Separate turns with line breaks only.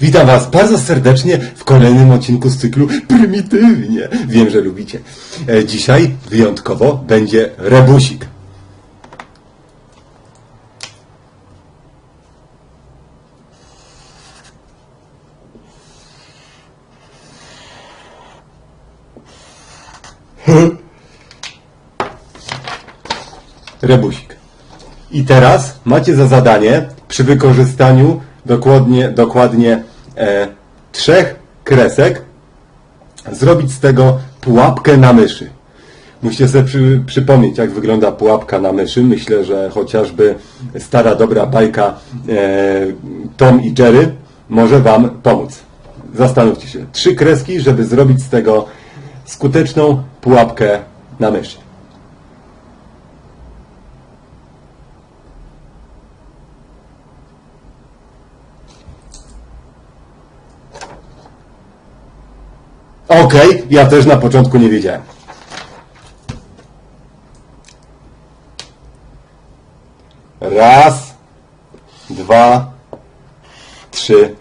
Witam Was bardzo serdecznie w kolejnym odcinku z cyklu Prymitywnie. Wiem, że lubicie. E, Dzisiaj wyjątkowo będzie rebusik. Rebusik. I teraz macie za zadanie przy wykorzystaniu dokładnie, dokładnie e, trzech kresek zrobić z tego pułapkę na myszy. Musicie sobie przy, przypomnieć, jak wygląda pułapka na myszy. Myślę, że chociażby stara, dobra bajka e, Tom i Jerry może Wam pomóc. Zastanówcie się. Trzy kreski, żeby zrobić z tego skuteczną pułapkę na myszy. Okej, ja też na początku nie wiedziałem. Raz, dwa, trzy.